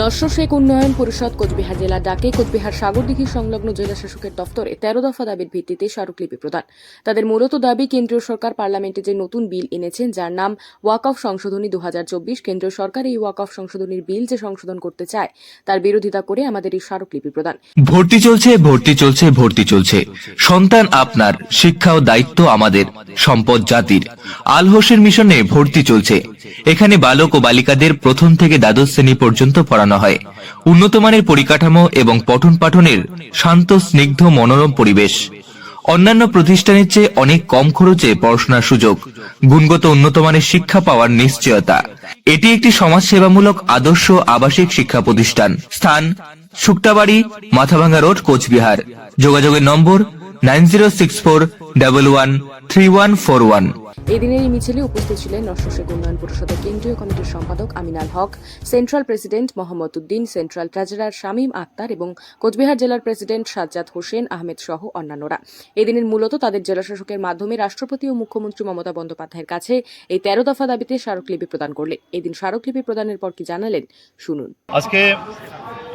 নশো শেখ উন্নয়ন পরিষদ কোচবিহার জেলা ডাকে কোচবিহার সাগরদিঘি সংলগ্ন জেলা শাসকের দফতরে তেরো দফা দাবির ভিত্তিতে স্মারকলিপি প্রদান। তাদের মূলত দাবি, কেন্দ্রীয় সরকার পার্লামেন্টে যে নতুন বিল এনেছেন, যার নাম ওয়াক অফ সংশোধনী দুহাজার চব্বিশ, কেন্দ্রীয় সরকার এই ওয়াক অফ সংশোধনীর বিল যে সংশোধন করতে চায়, তার বিরোধিতা করে আমাদের এই স্মারকলিপি প্রদান। ভর্তি চলছে ভর্তি চলছে ভর্তি চলছে। সন্তান আপনার, শিক্ষা ও দায়িত্ব আমাদের, সম্পদ জাতির। আল হোসেন মিশনে ভর্তি চলছে। এখানে বালক ও বালিকাদের প্রথম থেকে দ্বাদশ শ্রেণি পর্যন্ত পড়ানো হয়। উন্নত মানের পরিকাঠামো এবং পঠন পাঠনের শান্ত, স্নিগ্ধ, মনোরম পরিবেশ। অন্যান্য প্রতিষ্ঠানের চেয়ে অনেক কম খরচে পড়াশোনার সুযোগ। গুণগত উন্নত মানের শিক্ষা পাওয়ার নিশ্চয়তা। এটি একটি সমাজসেবামূলক আদর্শ আবাসিক শিক্ষা প্রতিষ্ঠান। স্থান, শুক্তাবাড়ি, মাথাভাঙ্গা রোড, কোচবিহার। যোগাযোগের নম্বর nine zero six four double one three one four one. এই দিনের এই মিছিলে উপস্থিত ছিলেন নশো শেখ উন্নয়ন পরিষদের কেন্দ্রীয় কমিটির সম্পাদক Aminal Haque, central president Mohammad Uddin, central treasurer Shamim Akhtar এবং কোচবিহার জেলার প্রেসিডেন্ট সাজ্জাদ হোসেন আহমেদ সহ অন্যান্যরা। এদিনের মূলত তাদের জেলাশাসকের মাধ্যমে রাষ্ট্রপতি ও মুখ্যমন্ত্রী মমতা বন্দ্যোপাধ্যায়ের কাছে এই তেরো দফা দাবিতে স্মারকলিপি প্রদান করলে এদিন স্মারকলিপি প্রদানের পর কি জানালেন শুনুন। আজকে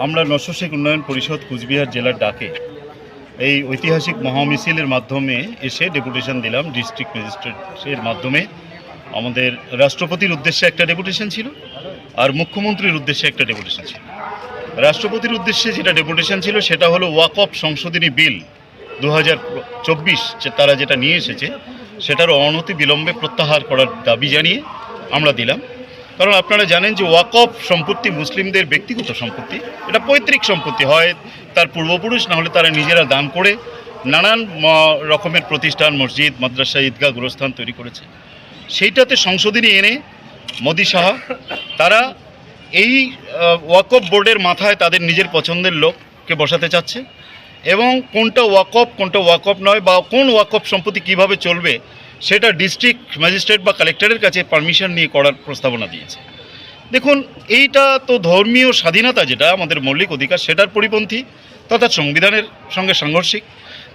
আমরা নশো শেখ উন্নয়ন পরিষদ কুচবিহার জেলার ডাকে এই ঐতিহাসিক মহামিছিলের মাধ্যমে এসে ডেপুটেশন দিলাম ডিস্ট্রিক্ট ম্যাজিস্ট্রেটের মাধ্যমে। আমাদের রাষ্ট্রপতির উদ্দেশ্যে একটা ডেপুটেশন ছিল আর মুখ্যমন্ত্রীর উদ্দেশ্যে একটা ডেপুটেশন ছিল। রাষ্ট্রপতির উদ্দেশ্যে যেটা ডেপুটেশন ছিল সেটা হলো ওয়াক অফ সংশোধনী বিল দু হাজার চব্বিশ তারা যেটা নিয়ে এসেছে সেটার অনতি বিলম্বে প্রত্যাহার করার দাবি জানিয়ে আমরা দিলাম। কারণ আপনারা জানেন যে ওয়াকফ সম্পত্তি মুসলিমদের ব্যক্তিগত সম্পত্তি। এটা পৈতৃক সম্পত্তি হয়, তার পূর্বপুরুষ না হলে তারা নিজেরা দান করে নানান রকমের প্রতিষ্ঠান, মসজিদ, মাদ্রাসা, ঈদগাহ, গোরস্থান তৈরি করেছে। সেইটাতে সংশোধনী এনে মোদী সাহা, তারা এই ওয়াকফ বোর্ডের মাথায় তাদের নিজের পছন্দের লোককে বসাতে চাচ্ছে এবং কোনটা ওয়াকফ কোনটা ওয়াকফ নয় বা কোন ওয়াকফ সম্পত্তি কীভাবে চলবে সেটা ডিস্ট্রিক্ট ম্যাজিস্ট্রেট বা কালেক্টরের কাছে পারমিশন নিয়ে করার প্রস্তাবনা দিয়েছে। দেখুন, এইটা তো ধর্মীয় স্বাধীনতা যেটা, আমাদের মৌলিক অধিকার, সেটার পরিপন্থী তথা সংবিধানের সঙ্গে সাংঘর্ষিক।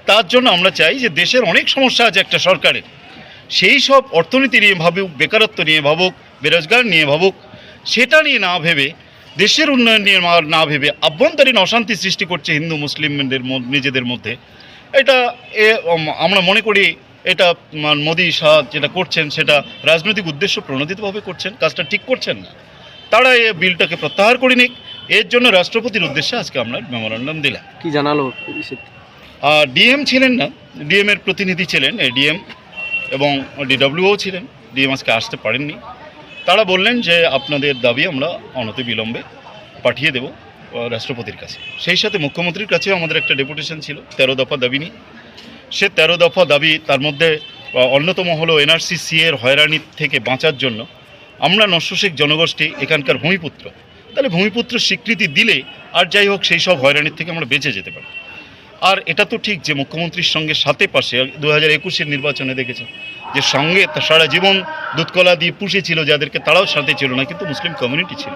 তার জন্য আমরা চাই যে দেশের অনেক সমস্যা আছে একটা সরকারের। সেই সব অর্থনীতি নিয়ে ভাবুক, বেকারত্ব নিয়ে ভাবুক, বেরোজগার নিয়ে ভাবুক, সেটা নিয়ে না ভেবে, দেশের উন্নয়ন নিয়ে না ভেবে আভ্যন্তরীণ অশান্তি সৃষ্টি করছে হিন্দু, মুসলিমদের নিজেদের মধ্যে। এটা আমরা মনে করি এটা মোদি শাহ যেটা করছেন সেটা রাজনৈতিক উদ্দেশ্য প্রণোদিতভাবে করছেন কাজটা ঠিক করছেন না। তারা এই বিলটাকে প্রত্যাহার করে নিক। এর জন্য রাষ্ট্রপতির উদ্দেশ্যে আজকে আমরা মেমোরান্ডাম দিলাম। কি জানালো আর ডিএম ছিলেন না। ডিএম এর প্রতিনিধি ছিলেন ডিএম এবং ডিডব্লিউও ছিলেন। ডিএম আজকে আসতে পারেননি। তারা বললেন যে আপনাদের দাবি আমরা অনতি বিলম্বে পাঠিয়ে দেব রাষ্ট্রপতির কাছে। সেই সাথে মুখ্যমন্ত্রীর কাছেও আমাদের একটা ডেপুটেশন ছিল তেরো দফা দাবি নিয়ে। সে তেরো দফা দাবি তার মধ্যে অন্যতম হলো এনআরসি সি এর হয়রানি থেকে বাঁচার জন্য। আমরা নশ্বশেখ জনগোষ্ঠী, এখানকার ভূমিপুত্র। তাহলে ভূমিপুত্র স্বীকৃতি দিলে আর যাই হোক সেই সব হয়রানির থেকে আমরা বেঁচে যেতে পারি। আর এটা তো ঠিক যে মুখ্যমন্ত্রীর সঙ্গে সাথে পাশে দু হাজার একুশের নির্বাচনে দেখেছেন, যে সঙ্গে সারা জীবন দুধকলা দিয়ে পুষেছিল যাদেরকে, তারাও সাথে ছিল না, কিন্তু মুসলিম কমিউনিটি ছিল।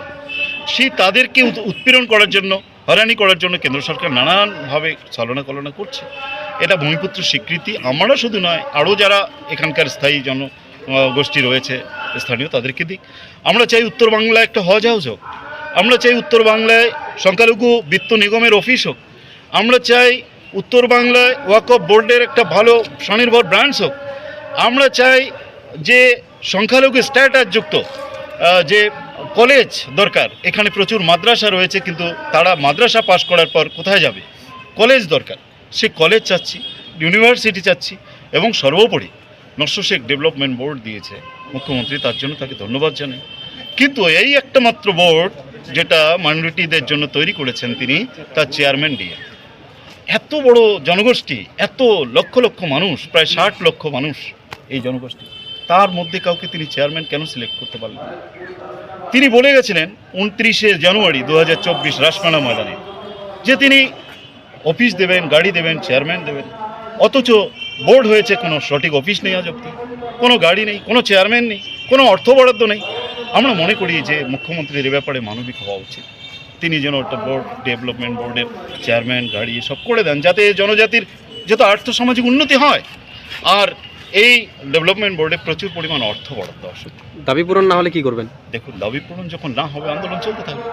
সেই তাদেরকে উৎ- উৎপীড়ন করার জন্য, হয়রানি করার জন্য কেন্দ্র সরকার নানানভাবে চালনা কলনা করছে। এটা ভূমিপুত্র স্বীকৃতি, আমরা শুধু নয়, আরও যারা এখানকার স্থায়ী জন গোষ্ঠী রয়েছে স্থানীয় তাদেরকে দিক আমরা চাই উত্তর বাংলায় একটা হজ হাউস হোক, আমরা চাই উত্তর বাংলায় সংখ্যালঘু বিত্ত নিগমের অফিস হোক, আমরা চাই উত্তর বাংলায় ওয়াকফ বোর্ডের একটা ভালো স্বনির্ভর ব্রাঞ্চ হোক, আমরা চাই যে সংখ্যালঘু স্ট্যাটাসযুক্ত যে কলেজ দরকার, এখানে প্রচুর মাদ্রাসা রয়েছে, কিন্তু তারা মাদ্রাসা পাশ করার পর কোথায় যাবে? কলেজ দরকার। সে কলেজ চাচ্ছি ইউনিভার্সিটি চাচ্ছি এবং সর্বোপরি নশো শেখ ডেভেলপমেন্ট বোর্ড দিয়েছে মুখ্যমন্ত্রী, তার জন্য তাকে ধন্যবাদ জানাই। কিন্তু এই একটা মাত্র বোর্ড যেটা মাইনরিটিদের জন্য তৈরি করেছেন তিনি, তার চেয়ারম্যান দিয়ে। এত বড় জনগোষ্ঠী, এত লক্ষ লক্ষ মানুষ, প্রায় ষাট লক্ষ মানুষ এই জনগোষ্ঠী। তার মধ্যে কাউকে তিনি চেয়ারম্যান কেন সিলেক্ট করতে পারলেন? তিনি বলে গেছিলেন, উনত্রিশে জানুয়ারি দু হাজার চব্বিশ রাসমানা ময়দানে যে তিনি অফিস দেবেন গাড়ি দেবেন চেয়ারম্যান দেবেন। অথচ বোর্ড হয়েছে কোনো সঠিক অফিস নেই আজ অব্দি কোনো গাড়ি নেই কোনো চেয়ারম্যান নেই কোনো অর্থ বরাদ্দ নেই। আমরা মনে করি যে মুখ্যমন্ত্রীর এ ব্যাপারে মানবিক হওয়া উচিত। তিনি যেন একটা বোর্ড ডেভেলপমেন্ট বোর্ডের চেয়ারম্যান গাড়ি সব করে দেন যাতে জনজাতির যত আর্থসামাজিক উন্নতি হয় আর এই ডেভেলপমেন্ট বোর্ডে প্রচুর পরিমাণ অর্থ বরাদ্দ আসে দাবি পূরণ না হলে কি করবেন? দেখুন দাবি পূরণ যখন না হবে আন্দোলন চলতে থাকবে।